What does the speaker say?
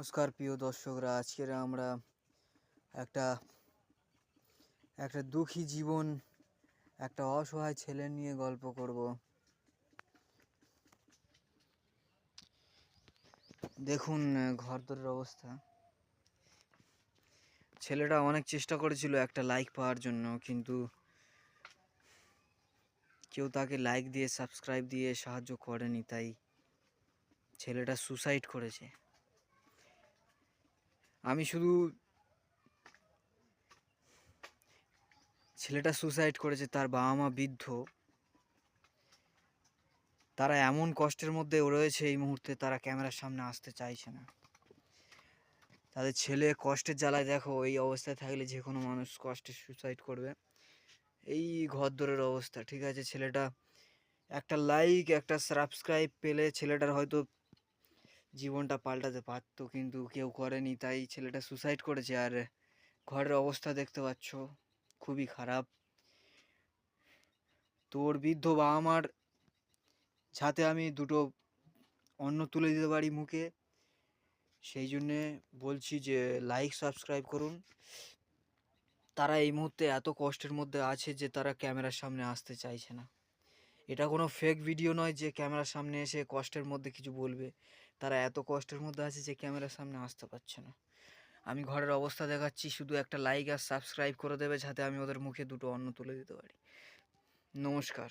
নমস্কার প্রিয় দর্শকরা, আজকের আমরা একটা একটা দুঃখী জীবন, একটা অসহায় ছেলে নিয়ে গল্প করব। দেখুন ঘরদোরের অবস্থা। ছেলেটা অনেক চেষ্টা করেছিল একটা লাইক পাওয়ার জন্য, কিন্তু কেউ তাকে লাইক দিয়ে সাবস্ক্রাইব দিয়ে সাহায্য করেনি, তাই ছেলেটা সুসাইড করেছে। আমি শুধু ছেলেটা সুসাইড করেছে, তার বাবা মা বৃদ্ধ। তারা এমন কষ্টের মধ্যে রয়েছে এই মুহূর্তে, তারা ক্যামেরার সামনে আসতে চাইছে না। তাদের ছেলে কষ্টের জ্বালায় দেখো, এই অবস্থায় থাকলে যে কোনো মানুষ কষ্টে সুসাইড করবে। এই ঘরদোরের অবস্থা, ঠিক আছে? ছেলেটা একটা লাইক একটা সাবস্ক্রাইব পেলে ছেলেটার হয়তো জীবনটা পাল্টাতে পারতো, কিন্তু কেউ করেনি। তাই ছেলেটা সুসাইড করেছে আর ঘরের অবস্থা দেখতে পাচ্ছ, খুবই খারাপ। তোর বৃদ্ধ বাবা মার যাতে আমি দুটো অন্ন তুলে দিতে পারি মুখে। সেই জন্যে বলছি যে লাইক সাবস্ক্রাইব করুন। তারা এই মুহূর্তে এত কষ্টের মধ্যে আছে যে, তারা ক্যামেরার সামনে আসতে চাইছে না। এটা কোনো ফেক ভিডিও নয় যে ক্যামেরার সামনে এসে কষ্টের মধ্যে কিছু বলবে। তারা এত কষ্টের মধ্যে আছে যে ক্যামেরার সামনে আসতে পারছে না। আমি ঘরের অবস্থা দেখাচ্ছি, শুধু একটা লাইক আর সাবস্ক্রাইব করে দেবে যাতে আমি ওদের মুখে দুটো অন্ন তুলে দিতে পারি। নমস্কার।